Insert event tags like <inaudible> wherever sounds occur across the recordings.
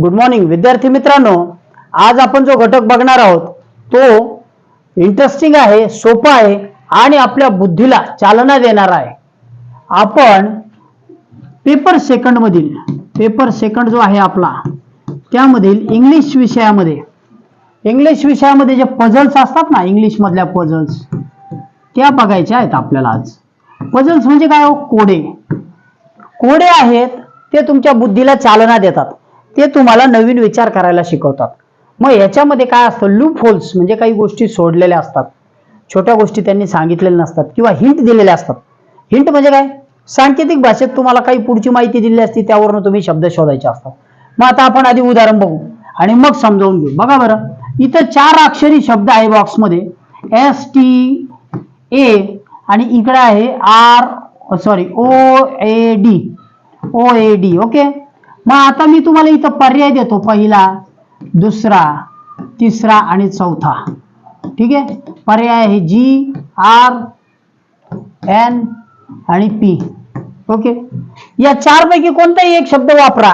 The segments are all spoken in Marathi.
गुड मॉर्निंग विद्यार्थी मित्रांनो. आज आपण जो घटक बघणार आहोत तो इंटरेस्टिंग आहे सोपा आहे आणि आपल्या बुद्धीला चालना देणारा आहे. आपण पेपर सेकंड मधील पेपर सेकंड जो आहे आपला त्यामधील इंग्लिश विषयामध्ये इंग्लिश विषयामध्ये जे पझल्स असतात ना इंग्लिश मधल्या पझल्स त्या बघायच्या आहेत आपल्याला आज. पझल्स म्हणजे काय हो? कोडे. कोडे आहेत ते तुमच्या बुद्धीला चालना देतात. ते तुम्हाला नवीन विचार करायला शिकवतात. मग याच्यामध्ये काय असतं? लूप होल्स म्हणजे काही गोष्टी सोडलेल्या असतात. छोट्या गोष्टी त्यांनी सांगितलेल्या नसतात किंवा हिंट दिलेल्या असतात. हिंट म्हणजे काय? सांकेतिक भाषेत तुम्हाला काही पुढची माहिती दिली असती त्यावरून तुम्ही शब्द शोधायचे असतात. मग आता आपण आधी उदाहरण बघू आणि मग समजावून घेऊ. बघा बरं. इथं चार अक्षरी शब्द आहे बॉक्समध्ये एस टी ए आणि इकडे आहे R sorry O A D O A D okay मग आता मी तुम्हाला इथं पर्याय देतो पहिला दुसरा तिसरा आणि चौथा. ठीक आहे? पर्याय आहे जी आर एन आणि पी ओके? या चार पैकी कोणताही एक शब्द वापरा.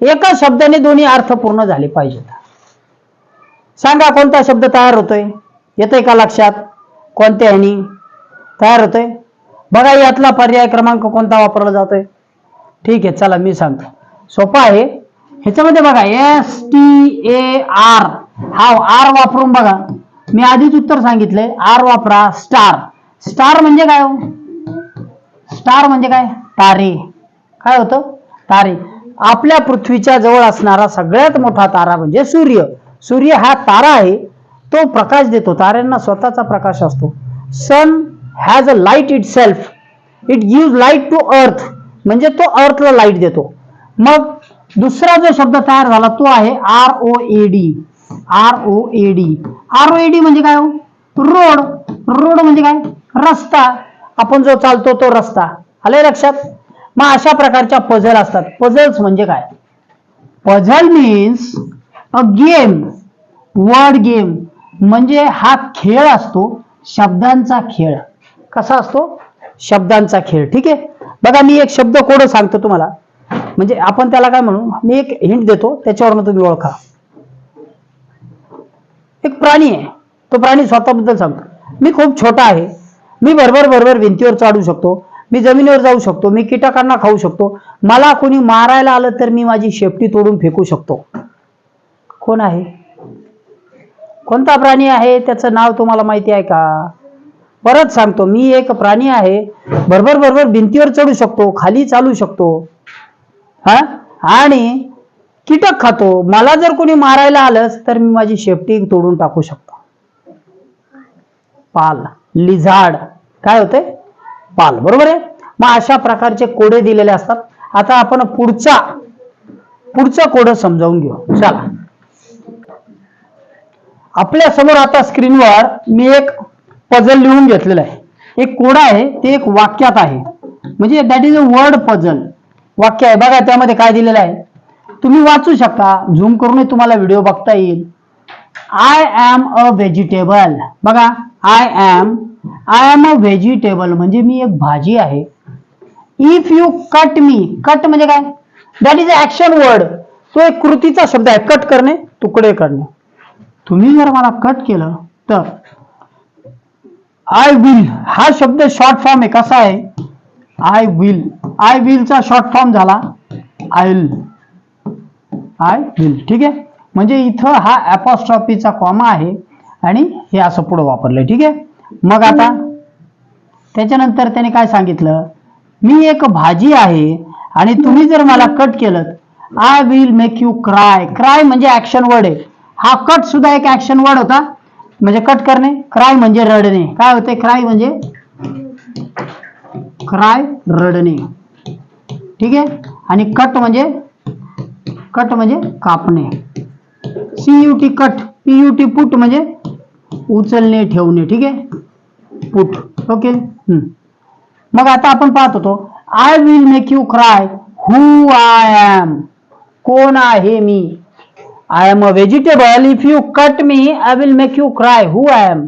एका शब्दाने दोन्ही अर्थ पूर्ण झाले पाहिजेत. सांगा कोणता शब्द तयार होतोय? येतोय का लक्षात? कोणत्या ह्यानी तयार होतोय? बघा यातला पर्याय क्रमांक कोणता वापरला जातोय? ठीक आहे चला मी सांगतो. सोपा आहे. ह्याच्यामध्ये बघा एस टी ए आर हा आर वापरून बघा. मी आधीच उत्तर सांगितलंय. आर वापरा स्टार स्टार म्हणजे काय हो? स्टार म्हणजे काय? तारे. काय होतं? तारे. आपल्या पृथ्वीच्या जवळ असणारा सगळ्यात मोठा तारा म्हणजे सूर्य. सूर्य हा तारा आहे. तो प्रकाश देतो. ताऱ्यांना स्वतःचा प्रकाश असतो. Sun has a light itself it give light to earth म्हणजे तो अर्थला लाइट देतो. मग दुसरा जो शब्द तयार झाला तो आहे R O A D R O A D R O A D म्हणजे काय हो? रोड. रोड म्हणजे काय? रस्ता. आपण जो चालतो तो रस्ता. आले लक्षात? मग अशा प्रकारच्या पझल असतात. पझल्स म्हणजे काय? Puzzle means a game word game म्हणजे हा खेळ असतो शब्दांचा खेळ. कसा असतो? शब्दांचा खेळ. ठीक आहे? बघा मी एक शब्द कोड सांगतो तुम्हाला. म्हणजे आपण त्याला काय म्हणू? मी एक हिंट देतो त्याच्यावरनं तुम्ही ओळखा. एक प्राणी आहे. तो प्राणी स्वतःबद्दल सांगतो. मी खूप छोटा आहे. मी भरभर भरभर भिंतीवर चढू शकतो. मी जमिनीवर जाऊ शकतो. मी कीटकांना खाऊ शकतो. मला कोणी मारायला आलं तर मी माझी शेपटी तोडून फेकू शकतो. कोण आहे? कोणता प्राणी आहे? त्याचं नाव तुम्हाला माहिती आहे का? परत सांगतो. मी एक प्राणी आहे. भरभर भरभर भिंतीवर चढू शकतो. खाली चालू शकतो. हा? आणि कीटक खातो. मला जर कोणी मारायला आलंच तर मी माझी शेपटी तोडून टाकू शकतो. पाल लिझाड. काय होते पाल. बरोबर आहे? मग अशा प्रकारचे कोडे दिलेले असतात. आता आपण पुढचा पुढचा कोड समजावून घेऊ. चला. आपल्यासमोर आता स्क्रीनवर मी एक पझल लिहून घेतलेलं आहे. एक कोड आहे ते एक वाक्यात आहे. म्हणजे that is a word puzzle वाक्य आहे. बघा त्यामध्ये काय दिलेलं आहे. तुम्ही वाचू शकता. झूम करूनही तुम्हाला व्हिडिओ बघता येईल. आय एम अ व्हेजिटेबल बघा. I am I am a vegetable म्हणजे मी एक भाजी आहे. If you cut me cut म्हणजे काय? That is a action word तो एक कृतीचा शब्द आहे. कट करणे तुकडे करणे. तुम्ही जर मला कट केलं तर आय विल हा शब्द शॉर्ट फॉर्म आहे. कसा आहे? आय विल आय विलचा शॉर्ट फॉर्म झाला. आय विल आय विल ठीक आहे? म्हणजे इथं हा अपॉस्ट्रॉफीचा कॉमा आहे आणि हे असं पुढं वापरलंय. ठीक आहे? मग आता त्याच्यानंतर त्याने काय सांगितलं? मी एक भाजी आहे आणि तुम्ही जर मला कट केलं I will make you cry cry म्हणजे ऍक्शन वर्ड आहे. हा कट सुद्धा एक ऍक्शन वर्ड होता. म्हणजे कट करणे. क्राय म्हणजे रडणे. काय होते? क्राय म्हणजे क्राय रडणे. ठीक आहे? आणि कट म्हणजे कट म्हणजे कापणे. C U T cut P U T put म्हणजे उचलणे ठेवणे. ठीक आहे? पुट ओके मग आता आपण पाहत होतो I will make you cry who I am कोण आहे मी? I am a vegetable if you cut me I will make you cry who I am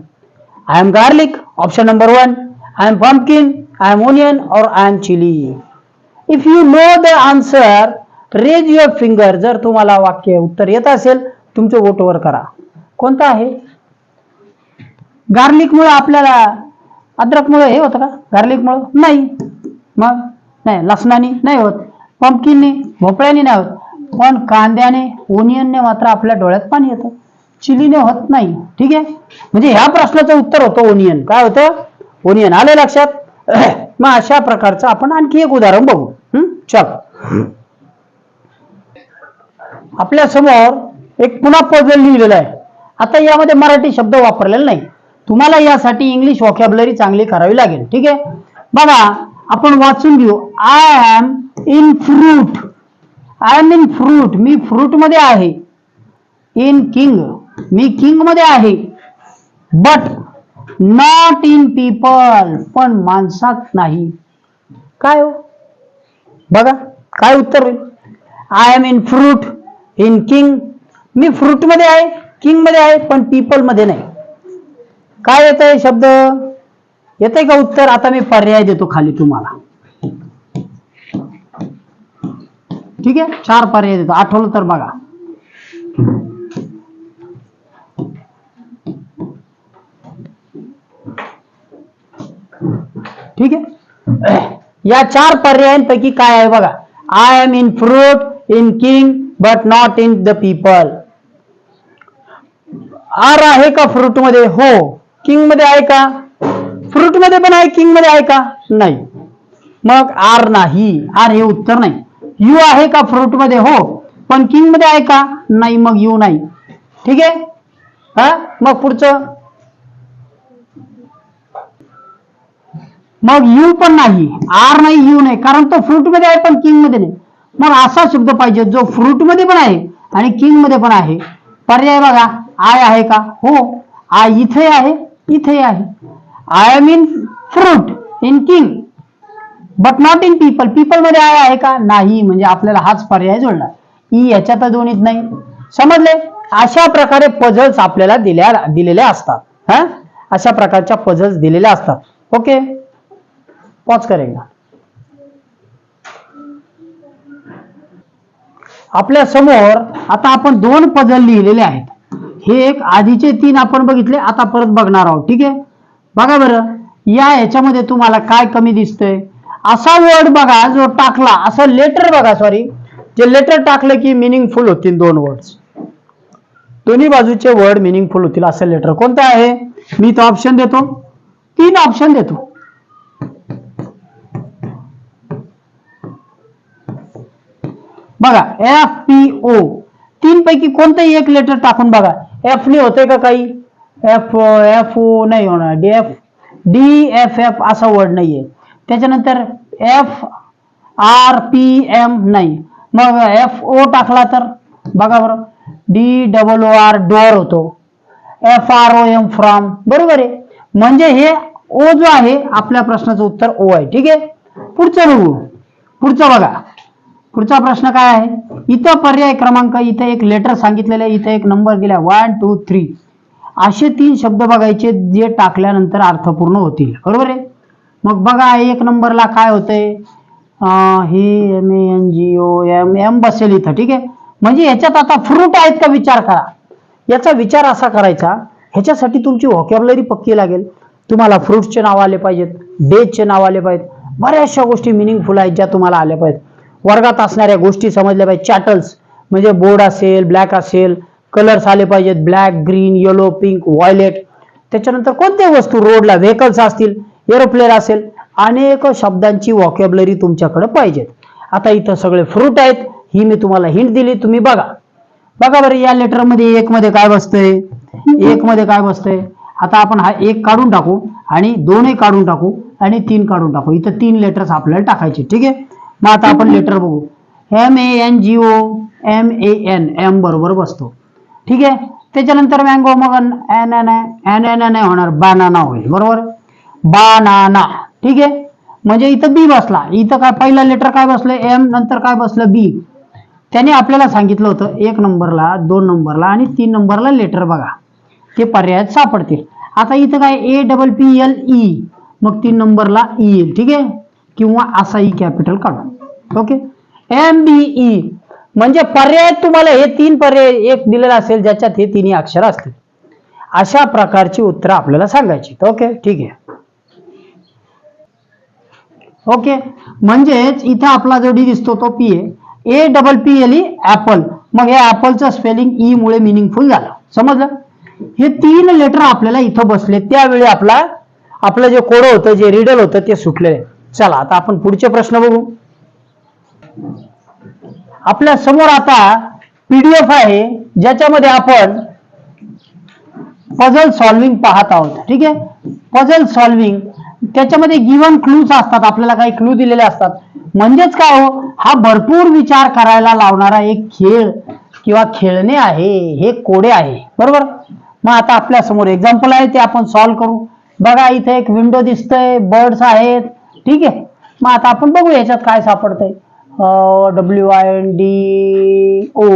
I am garlic option number one I am pumpkin. I am onion और I chilli if you know the answer raise your finger जर तुम्हाला वाक्य उत्तर येत असेल तुमच्या बोटवर करा. कोणतं आहे? गार्लिकमुळं आपल्याला अद्रकमुळं हे होतं का? गार्लिकमुळं नाही. मग? नाही. लसणाने? नाही होत. पंपकिनने भोपळ्याने नाही होत. पण कांद्याने ओनियनने मात्र आपल्या डोळ्यात पाणी येतं. चिलीने होत नाही. ठीक आहे? म्हणजे ह्या प्रश्नाचं उत्तर होतं ओनियन काय होतं? ओनियन आले लक्षात? मग अशा प्रकारचं आपण आणखी एक उदाहरण बघू. चल. आपल्यासमोर एक पुन्हा पजल लिहिलेलं आहे. आता यामध्ये मराठी शब्द वापरलेला नाही. तुम्हाला यासाठी इंग्लिश वॉकॅबलरी चांगली करावी लागेल. ठीक आहे? बघा आपण वाचून घेऊ. I am in fruit I am in fruit मी फ्रूटमध्ये आहे. इन किंग मी किंगमध्ये आहे. बट नॉट इन पीपल पण माणसात नाही. काय हो? बघा काय उत्तर होईल? I am in fruit in king मी फ्रूटमध्ये आहे किंगमध्ये आहे पण पीपलमध्ये नाही. काय येत आहे शब्द? येत आहे का उत्तर? आता मी पर्याय देतो खाली तुम्हाला. ठीक आहे? चार पर्याय देतो. आठवलं तर बघा ठीक आहे या चार पर्यायांपैकी काय आहे बघा? I am in fruit in king but not in the people are आहे का फ्रूटमध्ये? हो. किंगमध्ये आहे का? फ्रूटमध्ये पण आहे किंगमध्ये आहे का? नाही. मग आर नाही. आर हे उत्तर नाही. यू आहे का फ्रूटमध्ये? हो. पण किंगमध्ये आहे का? नाही मग यू नाही. ठीक आहे? हा? मग पुढचं? मग यू पण नाही आर नाही यू नाही कारण तो फ्रूटमध्ये आहे पण किंगमध्ये नाही. मग असा शब्द पाहिजे जो फ्रूटमध्ये पण आहे आणि किंगमध्ये पण आहे. पर्याय बघा आय आहे का? हो आय इथे आहे इथे आहे. I am in fruit in king but not in people पीपलमध्ये I आहे का? नाही म्हणजे आपल्याला हाच पर्याय जोडला. E ई याच्यात दोन्हीत नाही. समजले? अशा प्रकारे पझल्स आपल्याला दिल्या दिलेल्या असतात. हा? अशा प्रकारच्या पझल्स दिलेल्या असतात. ओके पॉज करेगा। आपल्यासमोर आता आपण दोन पजल लिहिलेले आहेत. हे एक आधीचे तीन आपण बघितले आता परत बघणार आहोत ठीक आहे? बघा बरं या याच्यामध्ये तुम्हाला काय कमी दिसतंय? असा वर्ड बघा जो टाकला असं लेटर बघा सॉरी जे लेटर टाकलं की मिनिंगफुल होतील दोन वर्ड्स दोन्ही बाजूचे वर्ड मिनिंगफुल होतील असं लेटर कोणतं आहे? मी तो ऑप्शन देतो. तीन ऑप्शन देतो. बघा एफ पी ओ तीन पैकी कोणतंही एक लेटर टाकून बघा. एफ ने होते का काही? एफ एफ ओ नाही होणार. D F D F F असा वर्ड नाहीये. त्याच्यानंतर एफ आर पी एम नाही. मग एफ ओ टाकला तर बघा बरं. D double O R door होतो. F R O M from बरोबर आहे. म्हणजे हे ओ जो आहे आपल्या प्रश्नाचं उत्तर ओ आहे. ठीक आहे? पुढचं बघू. पुढचं बघा. पुढचा प्रश्न काय आहे? इथं पर्याय क्रमांक इथं एक लेटर सांगितलेलं आहे इथं एक नंबर दिला वन टू थ्री असे तीन शब्द बघायचे जे टाकल्यानंतर अर्थपूर्ण होतील. बरोबर आहे? मग बघा एक नंबरला काय होतंय? हे M N G O M M बसेल इथं ठीक आहे? म्हणजे याच्यात आता फ्रूट आहेत का विचार करा. याचा विचार असा करायचा ह्याच्यासाठी तुमची व्हॉकॅबलरी पक्की लागेल. तुम्हाला फ्रुट्सचे नाव आले पाहिजेत डेजचे नाव आले पाहिजेत. बऱ्याचशा गोष्टी मिनिंगफुल आहेत ज्या तुम्हाला आल्या पाहिजेत. वर्गात असणाऱ्या गोष्टी समजल्या पाहिजे. चॅटल्स म्हणजे बोर्ड असेल ब्लॅक असेल कलर्स आले पाहिजेत. Black green yellow pink violet त्याच्यानंतर कोणत्याही वस्तू रोडला व्हेकल्स असतील एरोप्लेन असेल अनेक शब्दांची व्हॉकॅबलरी तुमच्याकडे पाहिजेत. आता इथं सगळे फ्रूट आहेत ही मी तुम्हाला हिंट दिली तुम्ही बघा. बघा बरं या लेटरमध्ये एक मध्ये काय बसतंय? एक मध्ये काय बसतंय? आता आपण हा एक काढून टाकू आणि दोनही काढून टाकू आणि तीन काढून टाकू. इथं तीन लेटर्स आपल्याला टाकायचे ठीक आहे? मग आता आपण लेटर बघू. M A N G O M A N M बरोबर बसतो. ठीक आहे? त्याच्यानंतर मँगो मग एन एन एन एन नाही होणार. बनाना होईल. बरोबर? बनाना ठीक आहे? म्हणजे इथं बी बसला. इथं काय पहिला लेटर काय बसलं? एम नंतर काय बसलं? बी त्याने आपल्याला सांगितलं होतं एक नंबरला दोन नंबरला आणि तीन नंबरला लेटर बघा. ते पर्यायात सापडतील. आता इथं काय? A double P L E मग तीन नंबरला ई येईल. ठीक आहे? किंवा असा ई कॅपिटल काढू ओके? एम बी ई म्हणजे पर्याय तुम्हाला हे तीन पर्याय एक दिलेला असेल ज्याच्यात हे तिन्ही अक्षर असतील. अशा प्रकारची उत्तरं आपल्याला सांगायची ओके? ठीक आहे. ओके? म्हणजेच इथं आपला जो डी दिसतो तो P A A double P L E apple मग हे ऍपलचं स्पेलिंग ई मुळे मिनिंगफुल झालं. समजलं? हे तीन लेटर आपल्याला इथं बसले त्यावेळी आपला आपलं जे कोड होतं जे रिडल होतं ते सुटलेलं. चला आता आपण पुढचे प्रश्न बघू. आपल्यासमोर आता पीडीएफ आहे ज्याच्यामध्ये आपण पझल सॉल्विंग पाहत आहोत. ठीक आहे? पझल सॉल्विंग त्याच्यामध्ये गिवन क्लूज असतात आपल्याला काही क्लू दिलेले असतात. म्हणजेच काय हो? हा भरपूर विचार करायला लावणारा एक खेळ किंवा खेळणे आहे हे कोडे आहे. बरोबर? मग आता आपल्यासमोर एक्झाम्पल आहे ते आपण सॉल्व्ह करू. बघा इथे एक विंडो दिसतंय बर्ड्स आहेत. ठीक आहे? मग आता आपण बघू याच्यात काय सापडतंय. W I N D O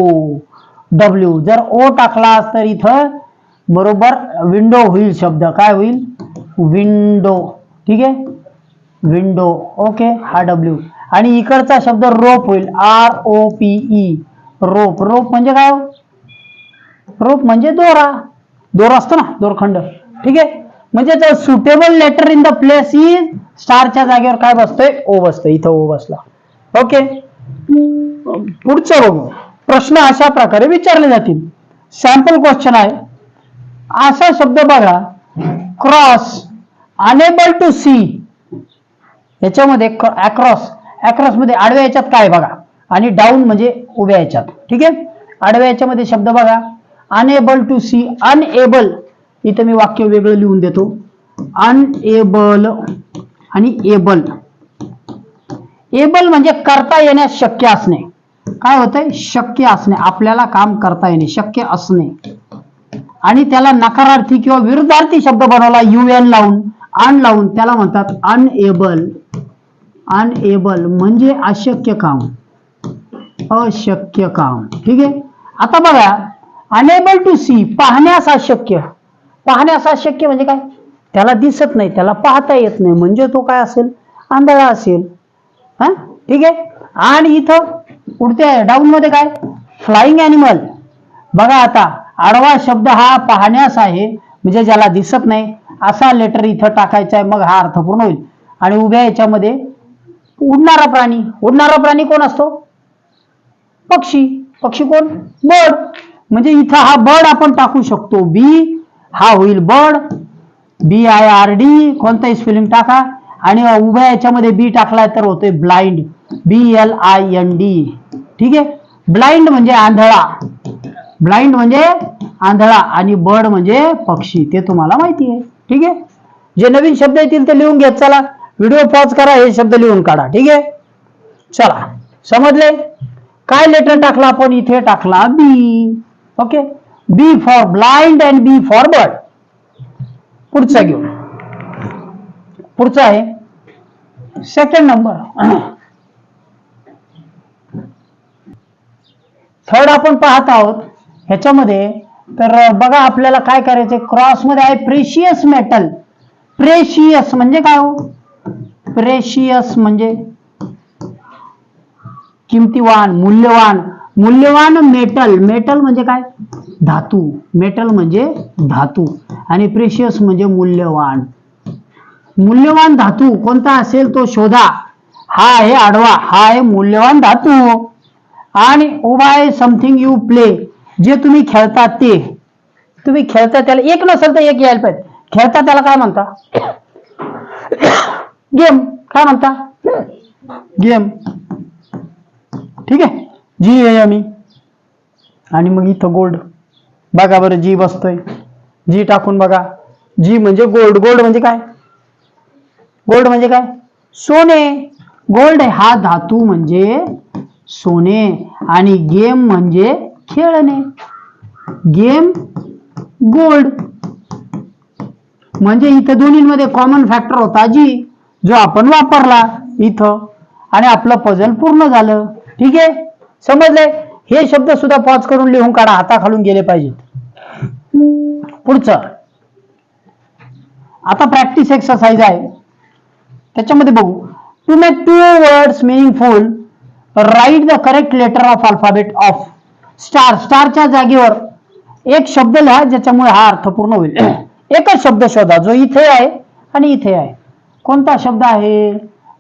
W जर ओ टाकला तर इथं बरोबर विंडो होईल शब्द. काय होईल? विंडो ठीक आहे? विंडो ओके हा डब्ल्यू आणि इकडचा शब्द रोप होईल. R O P E rope rope म्हणजे काय हो? रोप म्हणजे दोरा. दोरा असतो ना दोरखंड. ठीक आहे? म्हणजे suitable letter in the place is स्टारच्या जागेवर काय बसतोय? ओ बसतोय. इथं ओ बसला. ओके पुढचं बघू. प्रश्न अशा प्रकारे विचारले जातील. सॅम्पल क्वेश्चन आहे. असा शब्द बघा. क्रॉस अनेबल टू सी याच्यामध्ये अक्रॉस अक्रॉसमध्ये आडव्या याच्यात काय बघा? आणि डाऊन म्हणजे उभ्या याच्यात. ठीक आहे? आडव्या याच्यामध्ये शब्द बघा. अनएबल टू सी अनएबल इथं मी वाक्य वेगळं लिहून देतो. अनएबल आणि एबल. एबल म्हणजे करता येण्यास शक्य असणे. काय होतंय? शक्य असणे. आपल्याला काम करता येणे. शक्य असणे. आणि त्याला नकारार्थी किंवा विरुद्धार्थी शब्द बनवला एन लावून अन लावून त्याला म्हणतात अनएबल. अनएबल म्हणजे अशक्य काम. अशक्य काम. ठीक आहे? आता बघा. अनेबल टू सी पाहण्यास अशक्य. पाहण्यास अशक्य म्हणजे काय? त्याला दिसत नाही त्याला पाहता येत नाही. म्हणजे तो काय असेल? आंधळा असेल. हा? ठीक आहे? आणि इथं पुढच्या डाऊन मध्ये काय? फ्लाइंग अॅनिमल बघा आता आडवा शब्द हा पाहण्यास आहे. म्हणजे ज्याला दिसत नाही असा लेटर इथं टाकायचा आहे. मग हा अर्थ पूर्ण होईल. आणि उभ्या याच्यामध्ये उडणारा प्राणी. उडणारा प्राणी कोण असतो? पक्षी. पक्षी कोण? बर्ड. म्हणजे इथं हा बर्ड आपण टाकू शकतो. बी हा होईल bird B I R D कोणताही स्पेलिंग टाका. आणि उभ्या याच्यामध्ये बी टाकलाय तर होतोय blind B L I N D ठीक? आहे ब्लाइंड म्हणजे आंधळा. ब्लाइंड म्हणजे आंधळा आणि बर्ड म्हणजे पक्षी. ते तुम्हाला माहिती आहे. ठीक? आहे जे नवीन शब्द येतील ते लिहून घेत चला. व्हिडिओ पॉज करा हे शब्द लिहून काढा. ठीक? आहे चला. समजले? काय लेटर टाकला आपण? इथे टाकला B okay B for blind and B for bird. पुढचा घेऊ पुढचा आहे. Second number. थर्ड आपण पाहत आहोत. ह्याच्यामध्ये तर बघा आपल्याला काय करायचंय. क्रॉसमध्ये आहे प्रेशियस मेटल प्रेशियस म्हणजे काय हो? प्रेशियस म्हणजे किमतीवान मूल्यवान. मूल्यवान मेटल. मेटल म्हणजे काय? धातू. मेटल म्हणजे धातू. आणि प्रेशियस म्हणजे मूल्यवान. मूल्यवान धातू कोणता असेल तो शोधा. हा आहे आडवा. हा आहे मूल्यवान धातू. आणि उभा आहे समथिंग यू प्ले जे तुम्ही खेळता ते. तुम्ही खेळता त्याला एक नसेल तर एक यायला पाहिजे. खेळता त्याला काय म्हणता? <coughs> गेम काय म्हणता? गेम ठीक आहे? जी आहे आम्ही. आणि मग इथं गोल्ड बघा बरं जी बसतोय. जी टाकून बघा. जी म्हणजे गोल्ड गोल्ड म्हणजे काय? गोल्ड म्हणजे काय? सोने. गोल्ड हा धातू म्हणजे सोने. आणि गेम म्हणजे खेळणे. गेम गोल्ड म्हणजे इथं दोन्हीमध्ये कॉमन फॅक्टर होता जी जो आपण वापरला इथं. आणि आपलं पझल पूर्ण झालं. ठीक आहे? समजले हे शब्द सुद्धा पॉज करून लिहून काढा हाताखालून गेले पाहिजेत. पुढचं. आता प्रॅक्टिस एक्सरसाइज आहे. त्याच्यामध्ये बघू. To make two words meaningful write the correct letter of alphabet of star स्टारच्या जागेवर एक शब्द लिहा ज्याच्यामुळे हा अर्थ पूर्ण होईल. <clears throat> एकच शब्द शोधा. जो इथे आहे आणि इथे आहे. कोणता शब्द आहे?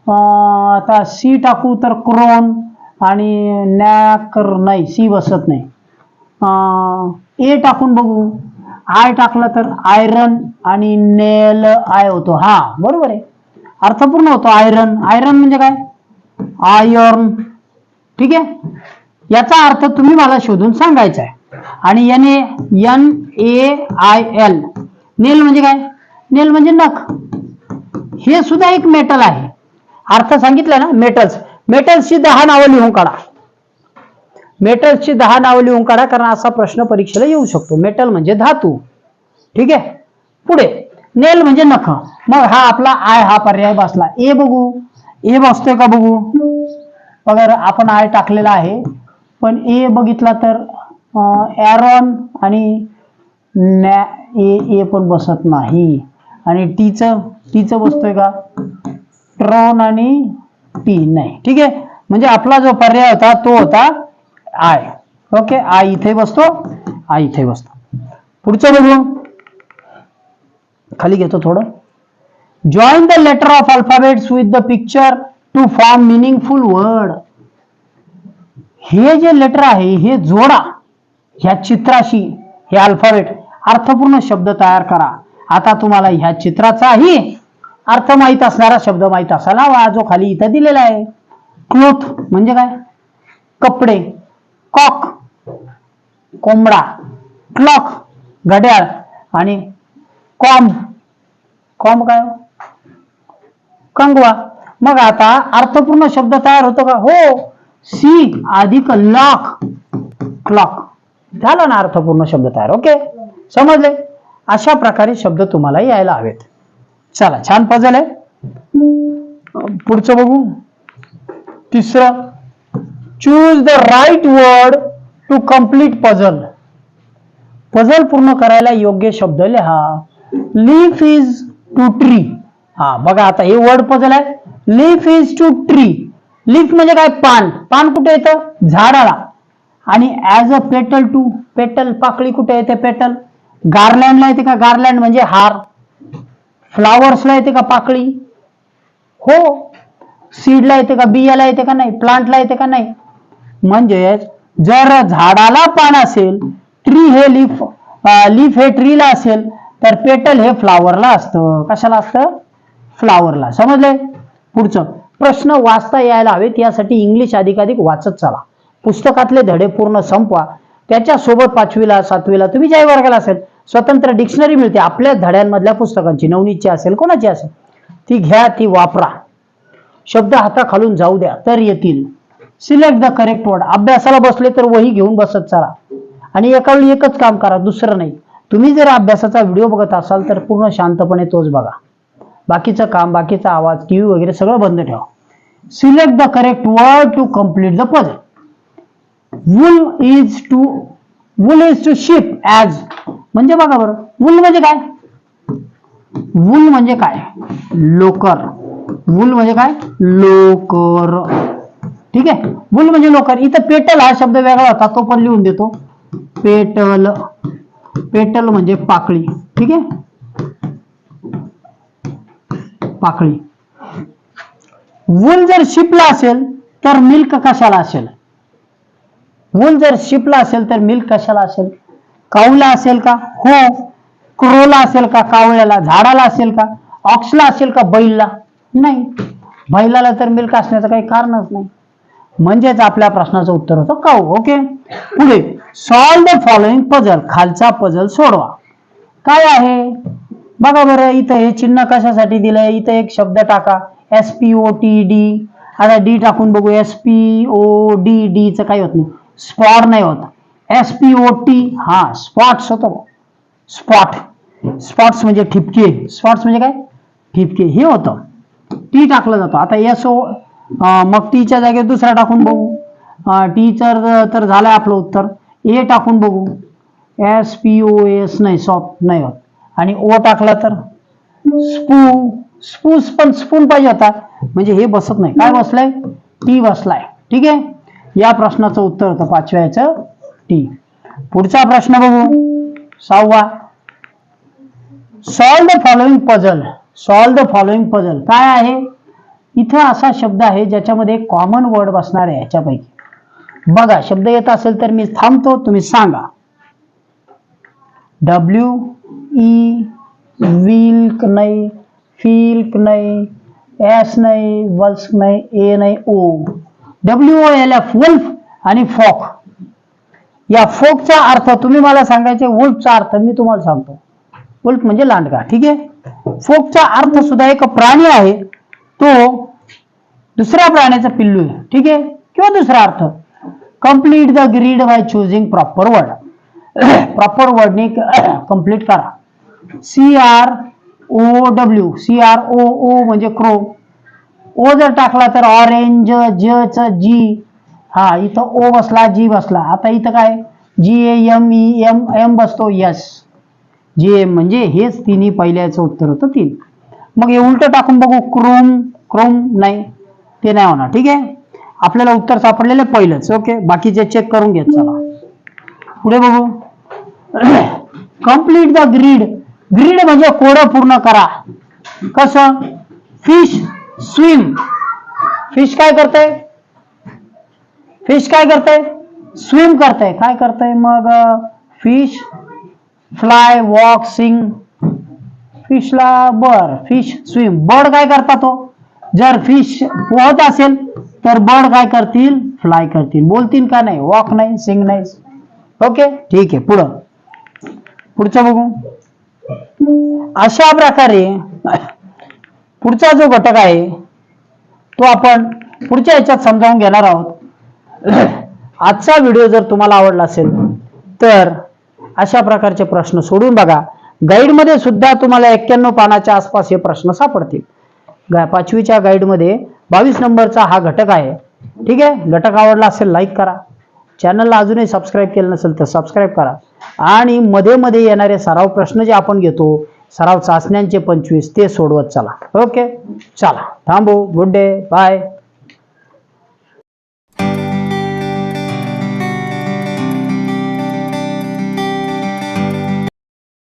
आता सी टाकू तर क्रोन आणि नॅकर नाही सी बसत नाही. ए टाकून बघू. आय टाकलं तर आयरन आणि नेल आय होतो. हा बरोबर आहे. अर्थपूर्ण होतो आयरन. आयरन म्हणजे काय? आयर्न. ठीक आहे? याचा अर्थ तुम्ही मला शोधून सांगायचा आहे. आणि याने N A I L. Nail म्हणजे काय? नेल म्हणजे नख. हे सुद्धा एक मेटल आहे. अर्थ सांगितलं ना मेटल्स मेटल्सची दहा नावं लिहून काढा. मेटल्सची दहा नावं लिहून काढा कारण असा प्रश्न परीक्षेला येऊ शकतो. मेटल म्हणजे धातू. ठीक आहे? पुढे. नेल म्हणजे नख. मग हा आपला आय हा पर्याय बसला. ए बघू. ए बसतोय का बघू? बघा आपण आय टाकलेला आहे. पण ए बघितला तर ॲरॉन आणि नॅ ए ए पण बसत नाही. आणि टीचं टीचं बसतोय का? ट्रॉन आणि पी नाही. ठीक आहे? म्हणजे आपला जो पर्याय होता तो होता आय ओके आय इथे बसतो आय इथे बसतो. पुढचं बघू खाली घेतो थोडं. Join the letter of alphabets with the picture to form meaningful word हे जे लेटर आहे हे जोडा. ह्या चित्राशी हे अल्फाबेट अर्थपूर्ण शब्द तयार करा. आता तुम्हाला ह्या चित्राचाही अर्थ माहीत असणारा शब्द माहीत असायला हवा जो खाली इथं दिलेला आहे. क्लोथ म्हणजे काय? कपडे. कॉक. कोंबडा. क्लॉक. घड्याळ. आणि कॉम्ब कॉम्ब काय? कंगवा. मग आता अर्थपूर्ण शब्द तयार होतो का? हो. सी अधिक लॉक. क्लॉक. झाला ना अर्थपूर्ण शब्द तयार. ओके. समजले? अशा प्रकारे शब्द तुम्हाला यायला हवेत. चला छान पझल आहे. पुढचं बघू. तिसरं. Choose the right word to complete puzzle puzzle पूर्ण करायला योग्य शब्द लिहा. लीफ इज टू ट्री हा बघा आता हे वर्ड पझल आहे. Leaf is to tree leaf म्हणजे काय? पान. पान कुठे येतं? झाडाला. आणि as a petal to petal पाकळी कुठे येते? पेटल गार्लँडला येते का? गार्लँड म्हणजे हार. फ्लावर्सला येते का पाकळी? हो. सीडला येते का बियाला येते का नाही? प्लांटला येते का नाही? म्हणजेच जर झाडाला पान असेल ट्री हे लीफ लीफ हे ट्रीला असेल तर पेटल हे फ्लावरला असतं. कशाला असतं? फ्लावरला समजले? पुढचं. प्रश्न वाचता यायला हवेत यासाठी इंग्लिश अधिकाधिक वाचत चला. पुस्तकातले धडे पूर्ण संपवा. त्याच्यासोबत पाचवीला सातवीला तुम्ही ज्या वर्गाला असेल. स्वतंत्र डिक्शनरी मिळते. आपल्या धड्यांमधल्या पुस्तकांची. नवनीतची असेल कोणाची असेल? ती घ्या ती वापरा. शब्द हाताखालून जाऊ द्या तर येतील. सिलेक्ट द करेक्ट वर्ड अभ्यासाला बसले तर वही घेऊन बसत चला. आणि एका वेळी एकच काम करा दुसरं नाही. तुम्ही जर अभ्यासाचा व्हिडिओ बघत असाल तर पूर्ण शांतपणे तोच बघा. बाकीचं काम बाकीचा आवाज टीव्ही वगैरे सगळं बंद ठेवा. Select the correct word to complete the puzzle wool is to wool is to sheep as म्हणजे बघा बरं. वुल म्हणजे काय? वुल म्हणजे काय? लोकर. वुल म्हणजे काय? लोकर. ठीक आहे? वुल म्हणजे लोकर. इथं पेटल हा शब्द वेगळा होता तो पण लिहून देतो. पेटल. पेटल म्हणजे पाकळी. ठीक आहे? पाकळी. वूल जर शिपला असेल तर मिल्क कशाला असेल? वूल जर शिपला असेल तर मिल्क कशाला असेल? काऊला असेल का? हो. क्रोला असेल का? कावळ्याला. झाडाला असेल का? ऑक्सला असेल का? बैलला. नाही. बैलाला तर मिल्क असण्याचं काही कारणच नाही. म्हणजेच आपल्या प्रश्नाचं उत्तर होतं काऊ. ओके? पुढे. सॉल्व द फॉलोइंग पझल खालचा पझल सोडवा. काय आहे? बघा बरं इथं हे चिन्ह कशासाठी दिलंय? इथं एक शब्द टाका. S P O T D आता डी टाकून बघू. एस पी ओ डी डीचं काही होत नाही. स्पॉट नाही होत. एस पी ओ टी हा स्पॉट्स होतो. स्पॉट स्पॉट्स म्हणजे ठिपके. स्पॉट्स म्हणजे काय? ठिपके. हे होतं. टी टाकलं जातं. आता एस ओ मग टीच्या जागेवर दुसरा टाकून बघू. टीचर तर झालंय आपलं उत्तर. ए टाकून बघू. एस पी ओ एस नाही सॉफ्ट नाही होत. आणि ओ टाकला तर? स्पू स्पूस पण स्पून पाहिजे होता. म्हणजे हे बसत नाही. काय बसलंय? टी बसलाय. ठीक आहे? या प्रश्नाचं उत्तर होतं पाचव्याचं टी पुढचा प्रश्न बघू. सहावा. Solve the following puzzle solve the following puzzle काय आहे? इथं असा शब्द आहे ज्याच्यामध्ये कॉमन वर्ड बसणार आहे ह्याच्यापैकी बघा शब्द येत असेल तर मी थांबतो तुम्ही सांगा. डब्ल्यू ई विल्क नाही फिल्क नाही एस नाही वल्स नाही ए नाही O W O L F wolf आणि फॉक या फोकचा अर्थ तुम्ही मला सांगायचे वुल्फचा अर्थ मी तुम्हाला सांगतो. वुल्फ म्हणजे लांडगा ठीक आहे? फोकचा अर्थ सुद्धा एक प्राणी आहे. तो दुसऱ्या प्राण्याचा पिल्लू आहे ठीक आहे? किंवा दुसरा अर्थ complete the grid by choosing proper word proper वर्डने complete करा. C R O W C R O O म्हणजे क्रो ओ जर टाकला तर ऑरेंज ज च जी हा इथं ओ बसला जी बसला. आता इथं काय? G A M E M M बसतो यस जी एम म्हणजे हेच तिन्ही पहिल्याचं उत्तर होतं तीन. मग हे उलट टाकून बघू क्रोम क्रोम नाही. ते नाही होणार ठीक आहे? आपल्याला उत्तर सापडलेलं पहिलंच ओके? बाकीचे चेक करून घेत चला. पुढे बघू. कंप्लीट द ग्रीड ग्रीड म्हणजे कोडं पूर्ण करा. कसं? फिश स्विम फ़िश काय करते फ़िश काय करते स्विम करते काय करते मग? फ़िश फ्लाय वॉक सिंग फिशला बर. फ़िश स्विम बर्ड काय करता तो? जर फ़िश पोहत असेल, तर बर्ड काय करतील? फ्लाय करतील. बोलतील का नाही? वॉक नाही सिंग नाही. ओके ठीक आहे. पुढं. पुढचं बघू. अशा प्रकारे पुढचा जो घटक आहे तो आपण पुढच्या याच्यात समजावून घेणार आहोत. <clears throat> आजचा व्हिडिओ जर तुम्हाला आवडला असेल तर अशा प्रकारचे प्रश्न सोडून बघा. गाईडमध्ये सुद्धा तुम्हाला एक्क्याण्णव पानाच्या आसपास हे प्रश्न सापडतील. पाचवीच्या गाईडमध्ये बावीस नंबरचा हा घटक आहे. ठीक आहे? घटक आवडला असेल लाईक करा. चॅनलला अजूनही सबस्क्राईब केलं नसेल तर सबस्क्राईब करा. आणि मध्ये मध्ये येणारे सराव प्रश्न जे आपण घेतो सराव चाचण्यांचे पंचवीस ते सोडवत चला. ओके? चला. थांबू. Good day. बाय.